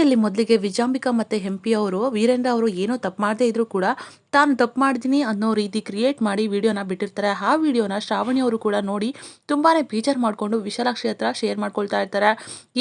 ಅಲ್ಲಿ ಮೊದಲಿಗೆ ವಿಜಾಂಬಿಕಾ ಮತ್ತೆ ಹೆಂಪಿ ಅವರು, ವೀರೇಂದ್ರ ಅವರು ಏನೋ ತಪ್ಪು ಮಾಡದೇ ಇದ್ರು ಕೂಡ ತಾನು ತಪ್ಪು ಮಾಡಿದ್ದೀನಿ ಅನ್ನೋ ರೀತಿ ಕ್ರಿಯೇಟ್ ಮಾಡಿ ವಿಡಿಯೋನ ಬಿಟ್ಟಿರ್ತಾರೆ. ಆ ವಿಡಿಯೋನ ಶ್ರಾವಣಿ ಅವರು ಕೂಡ ನೋಡಿ ತುಂಬಾನೇ ಬೇಜಾರು ಮಾಡಿಕೊಂಡು ವಿಶಾಲಾಕ್ಷಿ ಹತ್ರ ಶೇರ್ ಮಾಡ್ಕೊಳ್ತಾ ಇರ್ತಾರೆ.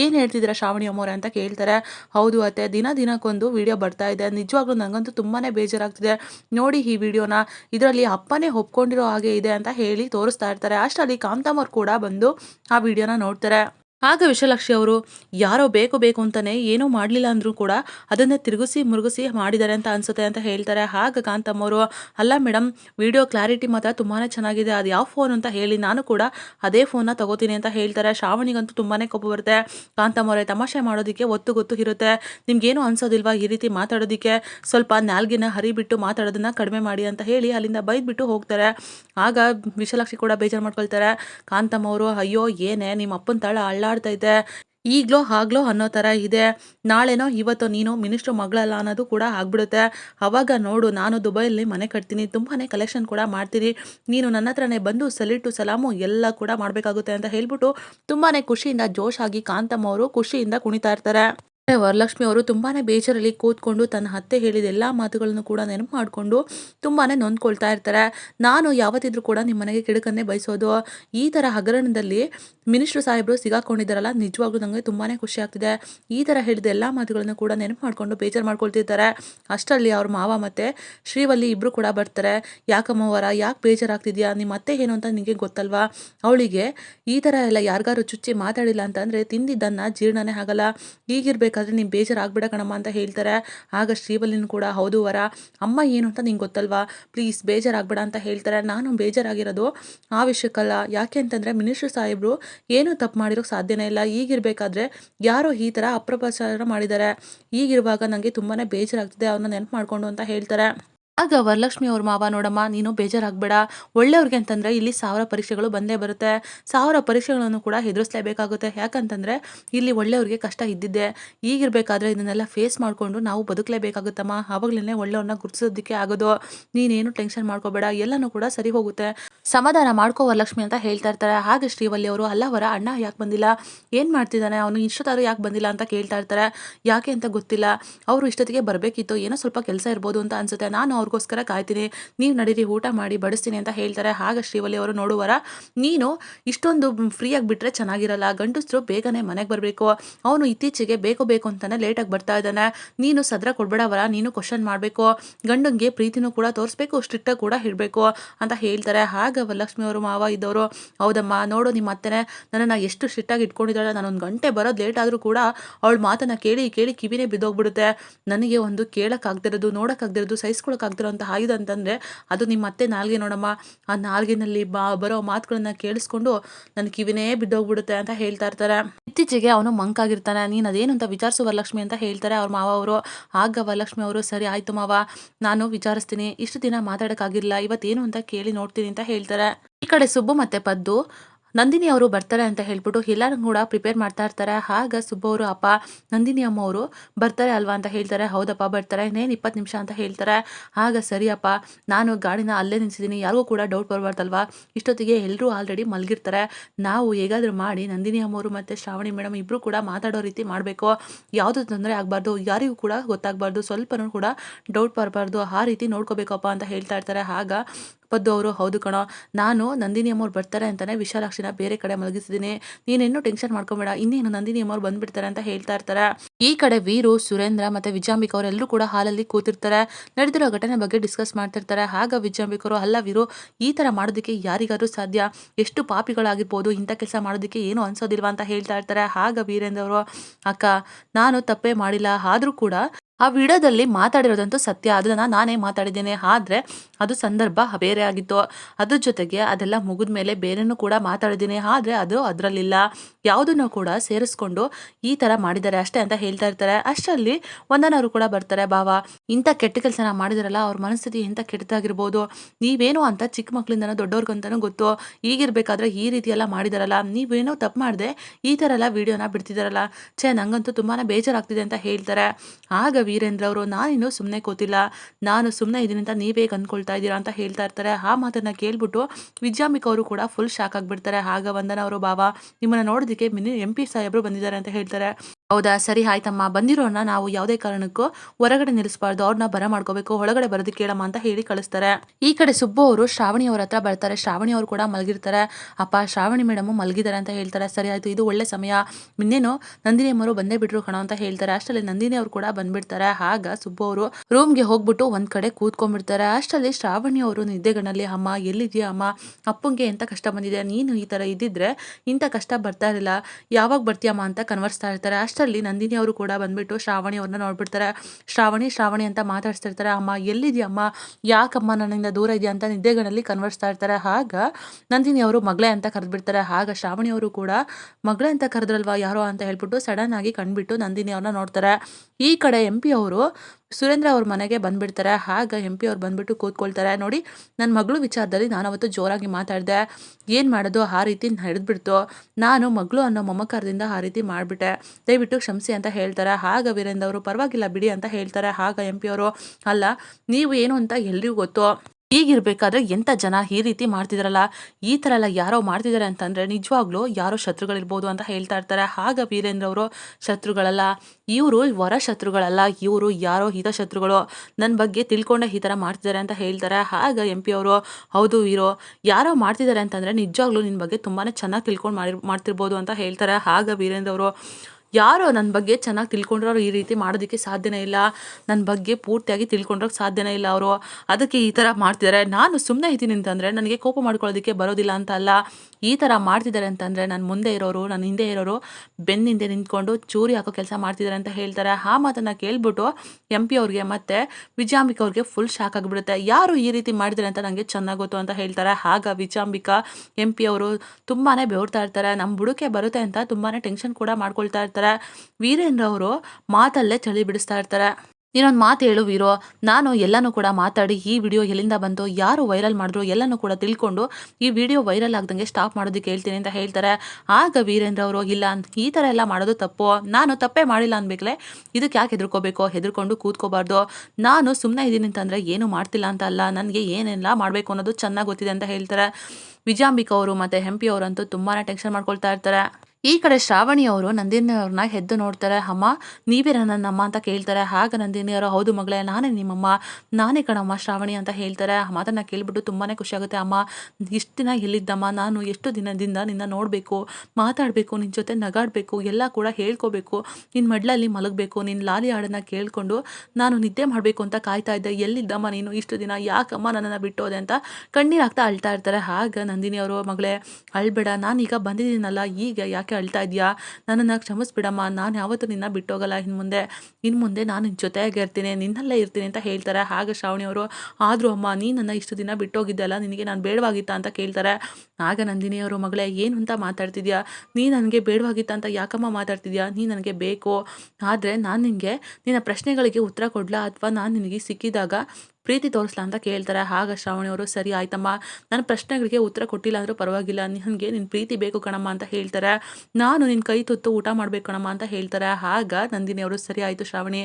ಏನು ಹೇಳ್ತಿದ್ದೀರಾ ಶ್ರಾವಣಿ ಅಮ್ಮವ್ರೆ ಅಂತ ಕೇಳ್ತಾರೆ. ಹೌದು ಅತ್ತೆ, ದಿನ ದಿನಕ್ಕೊಂದು ವಿಡಿಯೋ ಬರ್ತಾ ಇದೆ. ನಿಜವಾಗ್ಲೂ ನನಗಂತೂ ತುಂಬಾನೇ ಬೇಜಾರಾಗ್ತಿದೆ. ನೋಡಿ ಈ ವಿಡಿಯೋನ ಇದರಲ್ಲಿ ಅಪ್ಪನೇ ಒಪ್ಕೊಂಡಿರೋ ಹಾಗೆ ಇದೆ ಅಂತ ಹೇಳಿ ತೋರಿಸ್ತಾ ಇರ್ತಾರೆ. ಅಷ್ಟರಲ್ಲಿ ಕಾಂತಮ್ಮ ಅವ್ರು ಕೂಡ ಬಂದು ಆ ವಿಡಿಯೋನ ನೋಡ್ತಾರೆ. ಆಗ ವಿಶಾಲಾಕ್ಷಿ ಅವರು, ಯಾರೋ ಬೇಕು ಬೇಕು ಅಂತಾನೆ ಏನೂ ಮಾಡಲಿಲ್ಲ ಅಂದರೂ ಕೂಡ ಅದನ್ನು ತಿರುಗಿಸಿ ಮುರುಗಿಸಿ ಮಾಡಿದ್ದಾರೆ ಅಂತ ಅನಿಸುತ್ತೆ ಅಂತ ಹೇಳ್ತಾರೆ. ಆಗ ಕಾಂತಮ್ಮವರು ಅಲ್ಲ ಮೇಡಮ್ ವಿಡಿಯೋ ಕ್ಲಾರಿಟಿ ಮಾತ್ರ ತುಂಬಾ ಚೆನ್ನಾಗಿದೆ. ಅದು ಯಾವ ಫೋನ್ ಅಂತ ಹೇಳಿ ನಾನು ಕೂಡ ಅದೇ ಫೋನ್ನ ತಗೋತೀನಿ ಅಂತ ಹೇಳ್ತಾರೆ. ಶ್ರಾವಣಿಗಂತೂ ತುಂಬಾ ಕೋಪ ಬರುತ್ತೆ. ಕಾಂತಮ್ಮವರೇ ತಮಾಷೆ ಮಾಡೋದಕ್ಕೆ ಒತ್ತು ಗೊತ್ತು ಇರುತ್ತೆ. ನಿಮ್ಗೇನು ಅನ್ಸೋದಿಲ್ವಾ ಈ ರೀತಿ ಮಾತಾಡೋದಕ್ಕೆ? ಸ್ವಲ್ಪ ನಾಲ್ಗಿನ ಹರಿಬಿಟ್ಟು ಮಾತಾಡೋದನ್ನ ಕಡಿಮೆ ಮಾಡಿ ಅಂತ ಹೇಳಿ ಅಲ್ಲಿಂದ ಬೈದ್ಬಿಟ್ಟು ಹೋಗ್ತಾರೆ. ಆಗ ವಿಶಾಲಾಕ್ಷಿ ಕೂಡ ಬೇಜಾರು ಮಾಡ್ಕೊಳ್ತಾರೆ. ಕಾಂತಮ್ಮವರು ಅಯ್ಯೋ, ಏನೇ ನಿಮ್ಮ ಅಪ್ಪನ ತಳ ಅಳ್ಳಾಡ್ತೈತೆ ಈಗಲೋ ಆಗ್ಲೋ ಅನ್ನೋ ಥರ ಇದೆ. ನಾಳೆನೋ ಇವತ್ತು ನೀನು ಮಿನಿಸ್ಟ್ರ್ ಮಗಳಲ್ಲ ಅನ್ನೋದು ಕೂಡ ಆಗ್ಬಿಡುತ್ತೆ. ಅವಾಗ ನೋಡು, ನಾನು ದುಬೈಯಲ್ಲಿ ಮನೆ ಕಟ್ತೀನಿ. ತುಂಬಾ ಕಲೆಕ್ಷನ್ ಕೂಡ ಮಾಡ್ತೀನಿ. ನೀನು ನನ್ನ ಹತ್ರನೇ ಬಂದು ಸಲೀಟು ಸಲಾಮು ಎಲ್ಲ ಕೂಡ ಮಾಡಬೇಕಾಗುತ್ತೆ ಅಂತ ಹೇಳ್ಬಿಟ್ಟು ತುಂಬಾ ಖುಷಿಯಿಂದ ಜೋಶಾಗಿ ಕಾಂತಮ್ಮ ಅವರು ಖುಷಿಯಿಂದ ಕುಣಿತಾ ಇರ್ತಾರೆ. ವರಲಕ್ಷ್ಮಿ ಅವರು ತುಂಬಾ ಬೇಜಾರಲ್ಲಿ ಕೂತ್ಕೊಂಡು ತನ್ನ ಅತ್ತೆ ಹೇಳಿದ ಎಲ್ಲ ಮಾತುಗಳನ್ನು ಕೂಡ ನೆನಪು ಮಾಡಿಕೊಂಡು ತುಂಬಾನೇ ನೊಂದ್ಕೊಳ್ತಾ ಇರ್ತಾರೆ. ನಾನು ಯಾವತ್ತಿದ್ರೂ ಕೂಡ ನಿಮ್ಮ ಮನೆಗೆ ಕಿಡಕನ್ನೇ ಬಯಸೋದು. ಈ ಥರ ಹಗರಣದಲ್ಲಿ ಮಿನಿಸ್ಟರ್ ಸಾಹೇಬರು ಸಿಗಾಕೊಂಡಿದ್ದಾರಲ್ಲ, ನಿಜವಾಗ್ಲೂ ನನಗೆ ತುಂಬಾ ಖುಷಿ ಆಗ್ತಿದೆ. ಈ ಥರ ಹೇಳಿದ ಎಲ್ಲ ಮಾತುಗಳನ್ನು ಕೂಡ ನೆನಪು ಮಾಡಿಕೊಂಡು ಬೇಜಾರು ಮಾಡ್ಕೊಳ್ತಿರ್ತಾರೆ. ಅಷ್ಟರಲ್ಲಿ ಅವ್ರ ಮಾವ ಮತ್ತೆ ಶ್ರೀವಲ್ಲಿ ಇಬ್ಬರು ಕೂಡ ಬರ್ತಾರೆ. ಯಾಕಮ್ಮವರ ಯಾಕೆ ಬೇಜಾರಾಗ್ತಿದ್ಯಾ? ನಿಮ್ಮ ಅತ್ತೆ ಏನು ಅಂತ ನಿಮಗೆ ಗೊತ್ತಲ್ವಾ? ಅವಳಿಗೆ ಈ ಥರ ಎಲ್ಲ ಯಾರಿಗಾರು ಚುಚ್ಚಿ ಮಾತಾಡಿಲ್ಲ ಅಂತಂದರೆ ತಿಂದಿದ್ದನ್ನು ಜೀರ್ಣನೇ ಆಗಲ್ಲ. ಹೀಗಿರ್ಬೇಕಾದ್ರೆ ನೀನು ಬೇಜಾರಾಗ್ಬೇಡ ಕಣಮ್ಮ ಅಂತ ಹೇಳ್ತಾರೆ. ಆಗ ಶ್ರೀವಲ್ಲಿನ ಕೂಡ, ಹೌದು ವರ, ಅಮ್ಮ ಏನು ಅಂತ ನಿಂಗೆ ಗೊತ್ತಲ್ವಾ? ಪ್ಲೀಸ್ ಬೇಜಾರಾಗ್ಬೇಡ ಅಂತ ಹೇಳ್ತಾರೆ. ನಾನು ಬೇಜಾರಾಗಿರೋದು ಆ ವಿಷಯಕ್ಕಲ್ಲ. ಯಾಕೆ ಅಂತಂದರೆ ಮಿನಿಸ್ಟರ್ ಸಾಹೇಬರು ಏನೂ ತಪ್ಪು ಮಾಡಿರೋಕ್ಕೆ ಸಾಧ್ಯನೇ ಇಲ್ಲ. ಈಗಿರಬೇಕಾದ್ರೆ ಯಾರೋ ಈ ಥರ ಅಪ್ರಪಚಾರ ಮಾಡಿದ್ದಾರೆ. ಈಗಿರುವಾಗ ನನಗೆ ತುಂಬಾ ಬೇಜಾರಾಗ್ತಿದೆ. ಅವ್ರನ್ನ ನೆನಪು ಮಾಡಿಕೊಂಡು ಅಂತ ಹೇಳ್ತಾರೆ. ಆಗ ವರಲಕ್ಷ್ಮಿ ಅವ್ರ ಮಾವ, ನೋಡಮ್ಮ, ನೀನು ಬೇಜಾರಾಗಬೇಡ. ಒಳ್ಳೆಯವ್ರಿಗೆ ಅಂತಂದರೆ ಇಲ್ಲಿ ಸಾವಿರ ಪರೀಕ್ಷೆಗಳು ಬಂದೇ ಬರುತ್ತೆ. ಸಾವಿರ ಪರೀಕ್ಷೆಗಳನ್ನು ಕೂಡ ಎದುರಿಸಲೇಬೇಕಾಗುತ್ತೆ ಯಾಕಂತಂದರೆ ಇಲ್ಲಿ ಒಳ್ಳೆಯವ್ರಿಗೆ ಕಷ್ಟ ಇದ್ದಿದ್ದೆ. ಈಗಿರಬೇಕಾದ್ರೆ ಇದನ್ನೆಲ್ಲ ಫೇಸ್ ಮಾಡಿಕೊಂಡು ನಾವು ಬದುಕಲೇಬೇಕಾಗುತ್ತಮ್ಮ. ಆವಾಗಲೇ ಒಳ್ಳೆಯವ್ರನ್ನ ಗುರುತಿಸೋದಕ್ಕೆ ಆಗೋದು. ನೀನೇನು ಟೆನ್ಷನ್ ಮಾಡ್ಕೋಬೇಡ. ಎಲ್ಲನೂ ಕೂಡ ಸರಿ ಹೋಗುತ್ತೆ. ಸಮಾಧಾನ ಮಾಡ್ಕೋ ವರಲಕ್ಷ್ಮಿ ಅಂತ ಹೇಳ್ತಾ ಇರ್ತಾರೆ. ಹಾಗೆ ಶ್ರೀವಲ್ಲಿ ಅವರು ಅಲ್ಲವರ ಅಣ್ಣ ಯಾಕೆ ಬಂದಿಲ್ಲ? ಏನು ಮಾಡ್ತಿದ್ದಾನೆ? ಅವನು ಇಷ್ಟೊತ್ತಾದ್ರೂ ಯಾಕೆ ಬಂದಿಲ್ಲ? ಅಂತ ಕೇಳ್ತಾ ಇರ್ತಾರೆ. ಯಾಕೆ ಅಂತ ಗೊತ್ತಿಲ್ಲ. ಅವರು ಇಷ್ಟೊತ್ತಿಗೆ ಬರಬೇಕಿತ್ತು. ಏನೋ ಸ್ವಲ್ಪ ಕೆಲಸ ಇರ್ಬೋದು ಅಂತ ಅನ್ಸುತ್ತೆ. ನಾನು ಅವ್ರಿಗೋಸ್ಕರ ಕಾಯ್ತೀನಿ. ನೀವು ನಡೀರಿ, ಊಟ ಮಾಡಿ, ಬಡಿಸ್ತೀನಿ ಅಂತ ಹೇಳ್ತಾರೆ. ಆಗ ಶ್ರೀವಲ್ಲಿ ಅವರು ನೋಡುವರ, ನೀನು ಇಷ್ಟೊಂದು ಫ್ರೀಯಾಗಿ ಬಿಟ್ಟರೆ ಚೆನ್ನಾಗಿರಲ್ಲ. ಗಂಡಸರು ಬೇಗನೆ ಮನೆಗೆ ಬರಬೇಕು. ಅವನು ಇತ್ತೀಚೆಗೆ ಬೇಕು ಬೇಕು ಅಂತಾನೆ ಲೇಟಾಗಿ ಬರ್ತಾ ಇದ್ದಾನೆ. ನೀನು ಸದ್ರ ಕೊಡ್ಬೇಡವರ, ನೀನು ಕ್ವಶನ್ ಮಾಡಬೇಕು. ಗಂಡಂಗೆ ಪ್ರೀತಿನೂ ಕೂಡ ತೋರಿಸ್ಬೇಕು ಸ್ಟ್ರಿಕ್ಟಾಗಿ ಕೂಡ ಇರಬೇಕು ಅಂತ ಹೇಳ್ತಾರೆ. ಆಗ ವರಲಕ್ಷ್ಮಿ ಅವರು ಮಾವ ಇದ್ದವರು, ಹೌದಮ್ಮ, ನೋಡು ನಿಮ್ಮ ಅತ್ತೆನೆ, ನನ್ನನ್ನು ಎಷ್ಟು ಸ್ಟ್ರಿಕ್ಟಾಗಿ ಇಟ್ಕೊಂಡಿದ್ದಾಳೆ. ನಾನೊಂದು ಗಂಟೆ ಬರೋದು ಲೇಟ್ ಆದರೂ ಕೂಡ ಅವಳ ಮಾತನ್ನು ಕೇಳಿ ಕೇಳಿ ಕಿವಿನೇ ಬಿದ್ದೋಗ್ಬಿಡುತ್ತೆ. ನನಗೆ ಒಂದು ಕೇಳೋಕ್ಕಾಗ್ದಿರೋದು, ನೋಡೋಕ್ಕಾಗ್ದಿರೋದು ಸಹಿಸ್ಕೊಳಕ್ಕಾಗ್ದಿರೋ ಅಂತ ಆಯುಧ ಅಂತಂದರೆ ಅದು ನಿಮ್ಮ ಅತ್ತೆ ನಾಲ್ಗೆ ನೋಡಮ್ಮ, ಆ ನಾಲ್ಗೆನಲ್ಲಿ ಬಾ, ಬರೋ ಮಾತುಗಳನ್ನ ಕೇಳಿಸ್ಕೊಂಡು ನನ್ನ ಕಿವಿನೇ ಬಿದ್ದೋಗ್ಬಿಡುತ್ತೆ ಅಂತ ಹೇಳ್ತಾ ಇರ್ತಾರೆ. ಇತ್ತೀಚೆಗೆ ಅವನು ಮಂಕಾಗಿರ್ತಾನೆ ನೀನು ಅದೇನು ಅಂತ ವಿಚಾರಿಸು ವರಲಕ್ಷ್ಮಿ ಅಂತ ಹೇಳ್ತಾರೆ. ಅವ್ರ ಮಾವ ಅವರು, ಆಗ ವರಲಕ್ಷ್ಮಿ ಅವರು, ಸರಿ ಆಯ್ತು ಮಾವ, ನಾನು ವಿಚಾರಿಸ್ತೀನಿ. ಇಷ್ಟು ದಿನ ಮಾತಾಡೋಕ್ಕಾಗಿರಲಿಲ್ಲ. ಇವತ್ತೇನು ಅಂತ ಕೇಳಿ ನೋಡ್ತೀನಿ ಅಂತ ಹೇಳ್ತಾರೆ. ಈ ಕಡೆ ಸುಬ್ಬು ಮತ್ತೆ ಪದ್ದು ನಂದಿನಿ ಅವರು ಬರ್ತಾರೆ ಅಂತ ಹೇಳ್ಬಿಟ್ಟು ಎಲ್ಲರೂ ಕೂಡ ಪ್ರಿಪೇರ್ ಮಾಡ್ತಾ ಇರ್ತಾರೆ. ಆಗ ಸುಬ್ಬ ಅವರು, ಅಪ್ಪ, ನಂದಿನಿ ಅಮ್ಮ ಅವರು ಬರ್ತಾರೆ ಅಲ್ವಾ ಅಂತ ಹೇಳ್ತಾರೆ. ಹೌದಪ್ಪ, ಬರ್ತಾರೆ. ಇನ್ನೇನು ಇಪ್ಪತ್ತು ನಿಮಿಷ ಅಂತ ಹೇಳ್ತಾರೆ. ಆಗ ಸರಿಯಪ್ಪ ನಾನು ಗಾಡಿನ ಅಲ್ಲೇ ನಿಲ್ಸಿದ್ದೀನಿ. ಯಾರಿಗೂ ಕೂಡ ಡೌಟ್ ಬರಬಾರ್ದಲ್ವಾ? ಇಷ್ಟೊತ್ತಿಗೆ ಎಲ್ಲರೂ ಆಲ್ರೆಡಿ ಮಲಗಿರ್ತಾರೆ. ನಾವು ಹೇಗಾದರೂ ಮಾಡಿ ನಂದಿನಿ ಅಮ್ಮವರು ಮತ್ತು ಶ್ರಾವಣಿ ಮೇಡಮ್ ಇಬ್ಬರು ಕೂಡ ಮಾತಾಡೋ ರೀತಿ ಮಾಡಬೇಕು. ಯಾವುದೂ ತೊಂದರೆ ಆಗಬಾರ್ದು, ಯಾರಿಗೂ ಕೂಡ ಗೊತ್ತಾಗಬಾರ್ದು. ಸ್ವಲ್ಪನೂ ಕೂಡ ಡೌಟ್ ಬರಬಾರ್ದು. ಆ ರೀತಿ ನೋಡ್ಕೋಬೇಕಪ್ಪ ಅಂತ ಹೇಳ್ತಾ ಇರ್ತಾರೆ. ಆಗ ಪದ್ದು ಅವರು, ಹೌದು ಕಣೋ, ನಾನು ನಂದಿನಿ ಅಮ್ಮವ್ರು ಬರ್ತಾರೆ ಅಂತಲೇ ವಿಶಾಲಾಕ್ಷಿನ ಬೇರೆ ಕಡೆ ಮಲಗಿಸಿದ್ದೀನಿ. ನೀನೇನು ಟೆನ್ಷನ್ ಮಾಡ್ಕೊಬೇಡ. ಇನ್ನೇನು ನಂದಿನಿ ಅಮ್ಮವ್ರು ಬಂದ್ಬಿಡ್ತಾರೆ ಅಂತ ಹೇಳ್ತಾ ಇರ್ತಾರೆ. ಈ ಕಡೆ ವೀರು, ಸುರೇಂದ್ರ ಮತ್ತೆ ವಿಜಾಂಬಿಕ ಅವರೆಲ್ಲರೂ ಕೂಡ ಹಾಲಲ್ಲಿ ಕೂತಿರ್ತಾರೆ. ನಡೆದಿರೋ ಘಟನೆ ಬಗ್ಗೆ ಡಿಸ್ಕಸ್ ಮಾಡ್ತಿರ್ತಾರೆ. ಆಗ ವಿಜಾಂಬಿಕರು, ಅಲ್ಲ ವೀರು, ಈ ತರ ಮಾಡೋದಕ್ಕೆ ಯಾರಿಗಾದ್ರೂ ಸಾಧ್ಯ? ಎಷ್ಟು ಪಾಪಿಗಳಾಗಿರ್ಬೋದು? ಇಂಥ ಕೆಲಸ ಮಾಡೋದಕ್ಕೆ ಏನು ಅನ್ಸೋದಿಲ್ವಾ? ಅಂತ ಹೇಳ್ತಾ ಇರ್ತಾರೆ. ಆಗ ವೀರೇಂದ್ರ ಅವರು, ಅಕ್ಕ, ನಾನು ತಪ್ಪೇ ಮಾಡಿಲ್ಲ. ಆದರೂ ಕೂಡ ಆ ವಿಡಿಯೋದಲ್ಲಿ ಮಾತಾಡಿರೋದಂತೂ ಸತ್ಯ. ಅದನ್ನ ನಾನೇ ಮಾತಾಡಿದ್ದೇನೆ. ಆದರೆ ಅದು ಸಂದರ್ಭ ಬೇರೆ ಆಗಿತ್ತು. ಅದ್ರ ಜೊತೆಗೆ ಅದೆಲ್ಲ ಮುಗಿದ ಮೇಲೆ ಬೇರೆನೂ ಕೂಡ ಮಾತಾಡಿದ್ದೀನಿ. ಆದರೆ ಅದು ಅದರಲ್ಲಿಲ್ಲ. ಯಾವುದನ್ನು ಕೂಡ ಸೇರಿಸ್ಕೊಂಡು ಈ ಥರ ಮಾಡಿದ್ದಾರೆ. ಅಷ್ಟೇ ಅಂತ ಹೇಳ್ತಾ ಇರ್ತಾರೆ. ಅಷ್ಟರಲ್ಲಿ ಒಂದನವರು ಕೂಡ ಬರ್ತಾರೆ. ಭಾವ, ಇಂಥ ಕೆಟ್ಟ ಕೆಲಸನ ಮಾಡಿದಾರಲ್ಲ, ಅವ್ರ ಮನಸ್ಥಿತಿ ಎಂಥ ಕೆಟ್ಟದಾಗಿರ್ಬೋದು. ನೀವೇನೋ ಅಂತ ಚಿಕ್ಕ ಮಕ್ಕಳಿಂದನೂ ದೊಡ್ಡವ್ರಿಗಂತನೂ ಗೊತ್ತು. ಈಗಿರ್ಬೇಕಾದ್ರೆ ಈ ರೀತಿ ಎಲ್ಲ ಮಾಡಿದಾರಲ್ಲ. ನೀವೇನೋ ತಪ್ಪು ಮಾಡಿದೆ ಈ ಥರ ಎಲ್ಲ ವಿಡಿಯೋನ ಬಿಡ್ತಿದಾರಲ್ಲ. ಛೇ, ನಂಗಂತೂ ತುಂಬಾ ಬೇಜಾರಾಗ್ತಿದೆ ಅಂತ ಹೇಳ್ತಾರೆ. ಆಗ ವೀರೇಂದ್ರ ಅವರು ನಾನಿನ್ನು ಸುಮ್ಮನೆ ಕೂತಿಲ್ಲ. ನಾನು ಸುಮ್ಮನೆ ಇದರಿಂದ ನೀವೇ ಅಂದ್ಕೊಳ್ತಾ ಇದ್ದೀರಾ ಅಂತ ಹೇಳ್ತಾ ಇರ್ತಾರೆ. ಆ ಮಾತನ್ನು ಕೇಳ್ಬಿಟ್ಟು ವಿದ್ಯಾಮಿಕ ಅವರು ಕೂಡ ಫುಲ್ ಶಾಕ್ ಆಗಿಬಿಡ್ತಾರೆ. ಆಗ ವಂದನ ಅವರು ಬಾಬಾ ನಿಮ್ಮನ್ನು ನೋಡೋದಕ್ಕೆ ಮಿನಿ ಎಂ ಪಿ ಸಾಹೇಬರು ಬಂದಿದ್ದಾರೆ ಅಂತ ಹೇಳ್ತಾರೆ. ಹೌದಾ? ಸರಿ, ಆಯ್ತಮ್ಮ. ಬಂದಿರೋನ್ನ ನಾವು ಯಾವುದೇ ಕಾರಣಕ್ಕೂ ಹೊರಗಡೆ ನಿಲ್ಲಿಸಬಾರ್ದು. ಅವ್ರನ್ನ ಬರ ಮಾಡ್ಕೋಬೇಕು. ಒಳಗಡೆ ಬರೋದು ಕೇಳಮ್ಮ ಅಂತ ಹೇಳಿ ಕಳಿಸ್ತಾರೆ. ಈ ಕಡೆ ಸುಬ್ಬು ಅವರು ಶ್ರಾವಣಿ ಅವ್ರ ಹತ್ರ ಬರ್ತಾರೆ. ಶ್ರಾವಣಿ ಅವರು ಕೂಡ ಮಲಗಿರ್ತಾರೆ. ಅಪ್ಪ, ಶ್ರಾವಣಿ ಮೇಡಮ್ ಮಲಗಿದ್ದಾರೆ ಅಂತ ಹೇಳ್ತಾರೆ. ಸರಿ, ಆಯ್ತು. ಇದು ಒಳ್ಳೆ ಸಮಯ. ಇನ್ನೇನು ನಂದಿನಿ ಅಮ್ಮರು ಬಂದೇ ಬಿಟ್ರು ಕಣ ಅಂತ ಹೇಳ್ತಾರೆ. ಅಷ್ಟರಲ್ಲಿ ನಂದಿನಿ ಅವರು ಕೂಡ ಬಂದ್ಬಿಡ್ತಾರೆ. ಆಗ ಸುಬ್ಬು ಅವರು ರೂಮ್ಗೆ ಹೋಗ್ಬಿಟ್ಟು ಒಂದ್ ಕಡೆ ಕೂತ್ಕೊಂಡ್ಬಿಡ್ತಾರೆ. ಅಷ್ಟರಲ್ಲಿ ಶ್ರಾವಣಿ ಅವರು ನಿದ್ದೆಗಣ್ಣಲ್ಲಿ, ಅಮ್ಮ ಎಲ್ಲಿದ್ಯಾ ಅಮ್ಮ? ಅಪ್ಪಂಗೆ ಎಂತ ಕಷ್ಟ ಬಂದಿದೆ? ನೀನು ಈ ತರ ಇದ್ದಿದ್ರೆ ಇಂಥ ಕಷ್ಟ ಬರ್ತಾ ಇರಲಿಲ್ಲ. ಯಾವಾಗ ಬರ್ತೀಯಮ್ಮ? ಅಂತ ಕನ್ವರ್ಸ್ತಾ ಇರ್ತಾರೆ. ಅಷ್ಟರಲ್ಲಿ ನಂದಿನಿ ಅವರು ಕೂಡ ಬಂದ್ಬಿಟ್ಟು ಶ್ರಾವಣಿ ಅವ್ರನ್ನ ನೋಡ್ಬಿಡ್ತಾರೆ. ಶ್ರಾವಣಿ ಶ್ರಾವಣಿ ಅಂತ ಮಾತಾಡ್ಸ್ತಿರ್ತಾರೆ. ಅಮ್ಮ ಎಲ್ಲಿದೆಯಮ್ಮ ಯಾಕಮ್ಮ ನನ್ನಿಂದ ದೂರ ಇದೆಯಾ ಅಂತ ನಿದ್ದೆಗಳಲ್ಲಿ ಕನ್ವರ್ಸ್ತಾ ಇರ್ತಾರೆ ಆಗ ನಂದಿನಿ ಅವರು ಮಗಳೇ ಅಂತ ಕರೆದ್ಬಿಡ್ತಾರೆ. ಆಗ ಶ್ರಾವಣಿ ಅವರು ಕೂಡ ಮಗಳೇ ಅಂತ ಕರೆದ್ರಲ್ವಾ ಯಾರೋ ಅಂತ ಹೇಳ್ಬಿಟ್ಟು ಸಡನ್ ಆಗಿ ಕಂಡ್ಬಿಟ್ಟು ನಂದಿನಿ ಅವ್ರನ್ನ ನೋಡ್ತಾರೆ. ಈ ಕಡೆ ಎಂ ಪಿ ಅವರು ಸುರೇಂದ್ರ ಅವ್ರ ಮನೆಗೆ ಬಂದ್ಬಿಡ್ತಾರೆ. ಹಾಗೆ ಎಂ ಪಿ ಅವ್ರು ಬಂದ್ಬಿಟ್ಟು ಕೂತ್ಕೊಳ್ತಾರೆ. ನೋಡಿ ನನ್ನ ಮಗಳು ವಿಚಾರದಲ್ಲಿ ನಾನು ಅವತ್ತು ಜೋರಾಗಿ ಮಾತಾಡಿದೆ. ಏನು ಮಾಡೋದು? ಆ ರೀತಿ ಹಿಡಿದ್ಬಿಡ್ತು ನಾನು ಮಗಳು ಅನ್ನೋ ಮಮಕಾರದಿಂದ ಆ ರೀತಿ ಮಾಡಿಬಿಟ್ಟೆ. ದಯವಿಟ್ಟು ಕ್ಷಮಿಸಿ ಅಂತ ಹೇಳ್ತಾರೆ. ಆಗ ವೀರೇಂದ್ರ ಅವರು, ಪರವಾಗಿಲ್ಲ ಬಿಡಿ ಅಂತ ಹೇಳ್ತಾರೆ. ಆಗ ಎಂ ಪಿ ಅವರು, ಅಲ್ಲ, ನೀವು ಏನು ಅಂತ ಎಲ್ರಿಗೂ ಗೊತ್ತು. ಈಗಿರ್ಬೇಕಾದ್ರೆ ಎಂಥ ಜನ ಈ ರೀತಿ ಮಾಡ್ತಿದಾರಲ್ಲ? ಈ ಥರ ಎಲ್ಲ ಯಾರೋ ಮಾಡ್ತಿದ್ದಾರೆ ಅಂತಂದರೆ ನಿಜವಾಗ್ಲೂ ಯಾರೋ ಶತ್ರುಗಳಿರ್ಬೋದು ಅಂತ ಹೇಳ್ತಾ ಇರ್ತಾರೆ. ಆಗ ವೀರೇಂದ್ರ ಅವರು ಶತ್ರುಗಳಲ್ಲ, ಇವರು ವರ ಶತ್ರುಗಳಲ್ಲ, ಇವರು ಯಾರೋ ಹಿತ ಶತ್ರುಗಳು. ನನ್ನ ಬಗ್ಗೆ ತಿಳ್ಕೊಂಡೆ ಈ ಥರ ಮಾಡ್ತಿದ್ದಾರೆ ಅಂತ ಹೇಳ್ತಾರೆ. ಆಗ ಎಂ ಪಿ ಅವರು, ಹೌದು ವೀರೋ, ಯಾರೋ ಮಾಡ್ತಿದ್ದಾರೆ ಅಂತಂದರೆ ನಿಜವಾಗ್ಲೂ ನಿನ್ನ ಬಗ್ಗೆ ತುಂಬಾ ಚೆನ್ನಾಗಿ ತಿಳ್ಕೊಂಡು ಮಾಡಿ ಮಾಡ್ತಿರ್ಬೋದು ಅಂತ ಹೇಳ್ತಾರೆ. ಆಗ ವೀರೇಂದ್ರ ಅವರು ಯಾರೋ ನನ್ನ ಬಗ್ಗೆ ಚೆನ್ನಾಗಿ ತಿಳ್ಕೊಂಡಿರೋರು ಈ ರೀತಿ ಮಾಡೋದಕ್ಕೆ ಸಾಧ್ಯನೇ ಇಲ್ಲ. ನನ್ನ ಬಗ್ಗೆ ಪೂರ್ತಿಯಾಗಿ ತಿಳ್ಕೊಂಡ್ರೋಕೆ ಸಾಧ್ಯನೇ ಇಲ್ಲ ಅವರು. ಅದಕ್ಕೆ ಈ ಥರ ಮಾಡ್ತಿದ್ದಾರೆ ನಾನು ಸುಮ್ಮನೆ ಇದ್ದೀನಿ ಅಂತಂದರೆ ನನಗೆ ಕೋಪ ಮಾಡ್ಕೊಳ್ಳೋದಕ್ಕೆ ಬರೋದಿಲ್ಲ ಅಂತ ಅಲ್ಲ. ಈ ಥರ ಮಾಡ್ತಿದ್ದಾರೆ ಅಂತಂದರೆ ನನ್ನ ಮುಂದೆ ಇರೋರು ನನ್ನ ಹಿಂದೆ ಇರೋರು ಬೆನ್ನಿಂದೆ ನಿಂತ್ಕೊಂಡು ಚೂರಿ ಹಾಕೋ ಕೆಲಸ ಮಾಡ್ತಿದ್ದಾರೆ ಅಂತ ಹೇಳ್ತಾರೆ. ಆ ಮಾತನ್ನು ಕೇಳ್ಬಿಟ್ಟು ಎಂ ಪಿ ಅವ್ರಿಗೆ ಮತ್ತು ವಿಜಯಾಂಬಿಕಾ ಅವ್ರಿಗೆ ಫುಲ್ ಶಾಕ್ ಆಗಿಬಿಡುತ್ತೆ. ಯಾರು ಈ ರೀತಿ ಮಾಡಿದ್ದಾರೆ ಅಂತ ನನಗೆ ಚೆನ್ನಾಗಿ ಅಂತ ಹೇಳ್ತಾರೆ. ಆಗ ವಿಜಾಂಬಿಕ, ಎಂ ಪಿ ಅವರು ತುಂಬಾ ಬೆವರ್ತಾ ಇರ್ತಾರೆ. ನಮ್ಮ ಬುಡಕ್ಕೆ ಬರುತ್ತೆ ಅಂತ ತುಂಬಾ ಟೆನ್ಷನ್ ಕೂಡ ಮಾಡ್ಕೊಳ್ತಾ ಇರ್ತಾರೆ. ವೀರೇಂದ್ರ ಅವರು ಮಾತಲ್ಲೇ ಚಳಿ ಬಿಡಿಸ್ತಾ ಇರ್ತಾರೆ. ನೀನೊಂದು ಮಾತು ಹೇಳು ವೀರೋ, ನಾನು ಎಲ್ಲನೂ ಕೂಡ ಮಾತಾಡಿ ಈ ವಿಡಿಯೋ ಎಲ್ಲಿಂದ ಬಂತು, ಯಾರು ವೈರಲ್ ಮಾಡಿದ್ರು ಎಲ್ಲನೂ ಕೂಡ ತಿಳ್ಕೊಂಡು ಈ ವಿಡಿಯೋ ವೈರಲ್ ಆಗ್ದಂಗೆ ಸ್ಟಾಪ್ ಮಾಡೋದಕ್ಕೆ ಹೇಳ್ತೀನಿ ಅಂತ ಹೇಳ್ತಾರೆ. ಆಗ ವೀರೇಂದ್ರ ಅವರು ಇಲ್ಲ, ಈ ಥರ ಎಲ್ಲ ಮಾಡೋದು ತಪ್ಪು, ನಾನು ತಪ್ಪೇ ಮಾಡಿಲ್ಲ ಅನ್ಬೇಕಲೆ, ಇದಕ್ಕೆ ಯಾಕೆ ಹೆದರ್ಕೋಬೇಕು, ಹೆದರ್ಕೊಂಡು ಕೂತ್ಕೋಬಾರ್ದು, ನಾನು ಸುಮ್ಮನೆ ಇದ್ದೀನಿ ಅಂತಂದರೆ ಏನು ಮಾಡ್ತಿಲ್ಲ ಅಂತ ಅಲ್ಲ, ನನಗೆ ಏನೆಲ್ಲ ಮಾಡಬೇಕು ಅನ್ನೋದು ಚೆನ್ನಾಗಿ ಗೊತ್ತಿದೆ ಅಂತ ಹೇಳ್ತಾರೆ. ವಿಜಯಾಂಬಿಕಾ ಅವರು ಮತ್ತು ಹೆಂಪಿ ಅವರಂತೂ ತುಂಬಾ ಟೆನ್ಷನ್ ಮಾಡ್ಕೊಳ್ತಾ ಇರ್ತಾರೆ. ಈ ಕಡೆ ಶ್ರಾವಣಿ ಅವರು ನಂದಿನಿ ಅವ್ರನ್ನ ಹೆದ್ದು ನೋಡ್ತಾರೆ, ಅಮ್ಮ, ನೀವೇ ನನ್ನಮ್ಮ ಅಂತ ಕೇಳ್ತಾರೆ. ಹಾಗ ನಂದಿನಿ ಅವರು, ಹೌದು ಮಗಳೇ, ನಾನೇ ನಿಮ್ಮಮ್ಮ. ನಾನೇ ಕಣಮ್ಮ ಶ್ರಾವಣಿ ಅಂತ ಹೇಳ್ತಾರೆ. ಆ ಮಾತನ್ನ ಕೇಳ್ಬಿಟ್ಟು ಖುಷಿ ಖುಷಿಯಾಗುತ್ತೆ ಅಮ್ಮ, ಇಷ್ಟು ದಿನ ಎಲ್ಲಿದ್ದಮ್ಮ ನಾನು ಎಷ್ಟು ದಿನದಿಂದ ನಿನ್ನ ನೋಡಬೇಕು, ಮಾತಾಡಬೇಕು ನಿನ್ನ ಜೊತೆ ನಗಾಡಬೇಕು, ಎಲ್ಲ ಕೂಡ ಹೇಳ್ಕೋಬೇಕು. ನಿನ್ನ ಮಡ್ಲಲ್ಲಿ ಮಲಗಬೇಕು ನಿನ್ನ ಲಾಲಿ ಹಾಡನ್ನ ಕೇಳಿಕೊಂಡು ನಾನು ನಿದ್ದೆ ಮಾಡಬೇಕು ಅಂತ ಕಾಯ್ತಾ ಇದ್ದೆ. ಎಲ್ಲಿದ್ದಮ್ಮ ನೀನು? ಇಷ್ಟು ದಿನ ಯಾಕಮ್ಮ ನನ್ನನ್ನು ಬಿಟ್ಟೋದೆ ಅಂತ ಕಣ್ಣೀರಾಗ್ತಾ ಅಳ್ತಾ ಇರ್ತಾರೆ. ಆಗ ನಂದಿನಿ ಅವರು, ಮಗಳೇ, ಅಳ್ಬೇಡ. ನಾನೀಗ ಬಂದಿದ್ದೀನಲ್ಲ. ಈಗ ಯಾಕೆ ಅಳ್ತಾ ಇದೆಯಾ? ನನ್ನನ್ನು ಕ್ಷಮಿಸ್ಬಿಡಮ್ಮ. ನಾನು ಯಾವತ್ತೂ ನಿನ್ನ ಬಿಟ್ಟೋಗಲ್ಲ. ಇನ್ನು ಮುಂದೆ ಇನ್ನು ಮುಂದೆ ನಾನು ನಿನ್ನ ಜೊತೆಯಾಗೆ ಇರ್ತೀನಿ. ನಿನ್ನಲ್ಲೇ ಇರ್ತೀನಿ ಅಂತ ಹೇಳ್ತಾರೆ. ಹಾಗೆ ಶ್ರಾವಣಿ ಅವರು. ಆದರೂ ಅಮ್ಮ ನೀ ನನ್ನ ಇಷ್ಟು ದಿನ ಬಿಟ್ಟೋಗಿದ್ದೆಲ್ಲ ನಿನಗೆ ನಾನು ಬೇಡವಾಗಿತ್ತ ಅಂತ ಕೇಳ್ತಾರೆ. ಆಗ ನಂದಿನಿ ಅವರು, ಮಗಳೇ, ಏನು ಅಂತ ಮಾತಾಡ್ತಿದ್ಯಾ? ನೀ ನನಗೆ ಬೇಡವಾಗಿತ್ತ ಅಂತ ಯಾಕಮ್ಮ ಮಾತಾಡ್ತಿದ್ಯಾ? ನೀ ನನಗೆ ಬೇಕು. ಆದರೆ ನಾನು ನಿನಗೆ ನಿನ್ನ ಪ್ರಶ್ನೆಗಳಿಗೆ ಉತ್ತರ ಕೊಡಲ? ಅಥವಾ ನಾನು ನಿನಗೆ ಸಿಕ್ಕಿದಾಗ ಪ್ರೀತಿ ತೋರಿಸ್ಲಾ ಅಂತ ಕೇಳ್ತಾರೆ ಆಗ ಶ್ರಾವಣಿ ಅವರು, ಸರಿ ಆಯ್ತಮ್ಮ, ನನ್ನ ಪ್ರಶ್ನೆಗಳಿಗೆ ಉತ್ತರ ಕೊಟ್ಟಿಲ್ಲ ಅಂದರೂ ಪರವಾಗಿಲ್ಲ, ನನಗೆ ನಿನ್ನ ಪ್ರೀತಿ ಬೇಕು ಕಣಮ್ಮ ಅಂತ ಹೇಳ್ತಾರೆ. ನಾನು ನಿನ್ನ ಕೈ ತುತ್ತು ಊಟ ಮಾಡಬೇಕು ಕಣಮ್ಮ ಅಂತ ಹೇಳ್ತಾರೆ. ಆಗ ನಂದಿನಿ ಅವರು, ಸರಿ ಆಯಿತು ಶ್ರಾವಣಿ,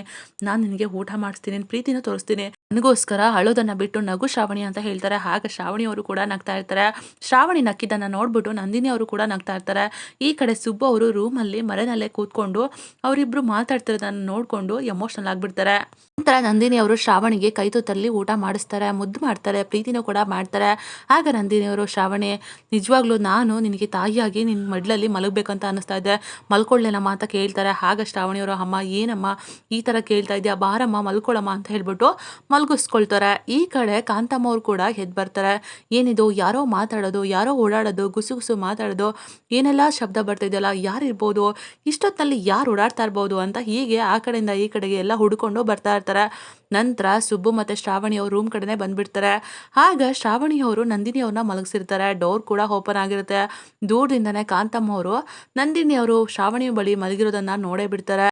ನಾನು ನಿನಗೆ ಊಟ ಮಾಡಿಸ್ತೀನಿ ನಿನ್ನ ಪ್ರೀತಿನ ತೋರಿಸ್ತೀನಿ. ನನಗೋಸ್ಕರ ಅಳೋದನ್ನ ಬಿಟ್ಟು ನಗು ಶ್ರಾವಣಿ ಅಂತ ಹೇಳ್ತಾರೆ. ಆಗ ಶ್ರಾವಣಿ ಅವರು ಕೂಡ ನಗ್ತಾ ಇರ್ತಾರೆ. ಶ್ರಾವಣಿ ನಕ್ಕಿದ್ದನ್ನು ನೋಡ್ಬಿಟ್ಟು ನಂದಿನಿ ಅವರು ಕೂಡ ನಗ್ತಾ ಇರ್ತಾರೆ. ಈ ಕಡೆ ಸುಬ್ಬು ಅವರು ರೂಮಲ್ಲಿ ಮರೆನಲ್ಲೇ ಕೂತ್ಕೊಂಡು ಅವರಿಬ್ರು ಮಾತಾಡ್ತಿರೋದನ್ನು ನೋಡ್ಕೊಂಡು ಎಮೋಷನಲ್ ಆಗಿಬಿಡ್ತಾರೆ. ನಂತರ ನಂದಿನಿ ಅವರು ಶ್ರಾವಣಿಗೆ ಕೈ ತುತ್ತಲ್ಲಿ ರೀತಿಯಲ್ಲಿ ಊಟ ಮಾಡಿಸ್ತಾರೆ, ಮುದ್ದು ಮಾಡ್ತಾರೆ, ಪ್ರೀತಿನೂ ಕೂಡ ಮಾಡ್ತಾರೆ. ಆಗ ನಂದಿನಿಯವರು, ಶ್ರಾವಣಿ, ನಿಜವಾಗ್ಲೂ ನಾನು ನಿನಗೆ ತಾಯಿಯಾಗಿ ನಿನ್ನ ಮಡ್ಲಲ್ಲಿ ಮಲಗಬೇಕಂತ ಅನ್ನಿಸ್ತಾ ಇದೆ. ಮಲ್ಕೊಳ್ಳೇನಮ್ಮ ಅಂತ ಕೇಳ್ತಾರೆ. ಆಗ ಶ್ರಾವಣಿಯವರು, ಅಮ್ಮ, ಏನಮ್ಮ ಈ ಥರ ಕೇಳ್ತಾ ಇದೆಯಾ? ಬಾರಮ್ಮ ಮಲ್ಕೊಳ್ಳಮ್ಮ ಅಂತ ಹೇಳ್ಬಿಟ್ಟು ಮಲಗಿಸ್ಕೊಳ್ತಾರೆ. ಈ ಕಡೆ ಕಾಂತಮ್ಮ ಅವ್ರು ಕೂಡ ಎದ್ದು ಬರ್ತಾರೆ. ಏನಿದು? ಯಾರೋ ಮಾತಾಡೋದು, ಯಾರೋ ಓಡಾಡೋದು, ಗುಸು ಗುಸು ಮಾತಾಡೋದು, ಏನೆಲ್ಲ ಶಬ್ದ ಬರ್ತಿದೆಯಲ್ಲ ಯಾರಿರ್ಬೋದು? ಇಷ್ಟೊತ್ತಲ್ಲಿ ಯಾರು ಓಡಾಡ್ತಾ ಇರ್ಬೋದು? ಅಂತ ಹೀಗೆ ಆ ಕಡೆಯಿಂದ ಈ ಕಡೆಗೆ ಎಲ್ಲ ಹುಡುಕೊಂಡು ಬರ್ತಾ ಇರ್ತಾರೆ. ನಂತರ ಸುಬ್ಬು ಮತ್ತು ಶ್ರಾವಣಿ ಅವ್ರ ರೂಮ್ ಕಡೆನೇ ಬಂದ್ಬಿಡ್ತಾರೆ. ಆಗ ಶ್ರಾವಣಿ ಅವರು ನಂದಿನಿ ಅವ್ರನ್ನ ಮಲಗಿಸಿರ್ತಾರೆ. ಡೋರ್ ಕೂಡ ಓಪನ್ ಆಗಿರುತ್ತೆ. ದೂರದಿಂದನೇ ಕಾಂತಮ್ಮ ಅವರು ನಂದಿನಿ ಅವರು ಶ್ರಾವಣಿ ಬಳಿ ಮಲಗಿರೋದನ್ನ ನೋಡೇ ಬಿಡ್ತಾರೆ.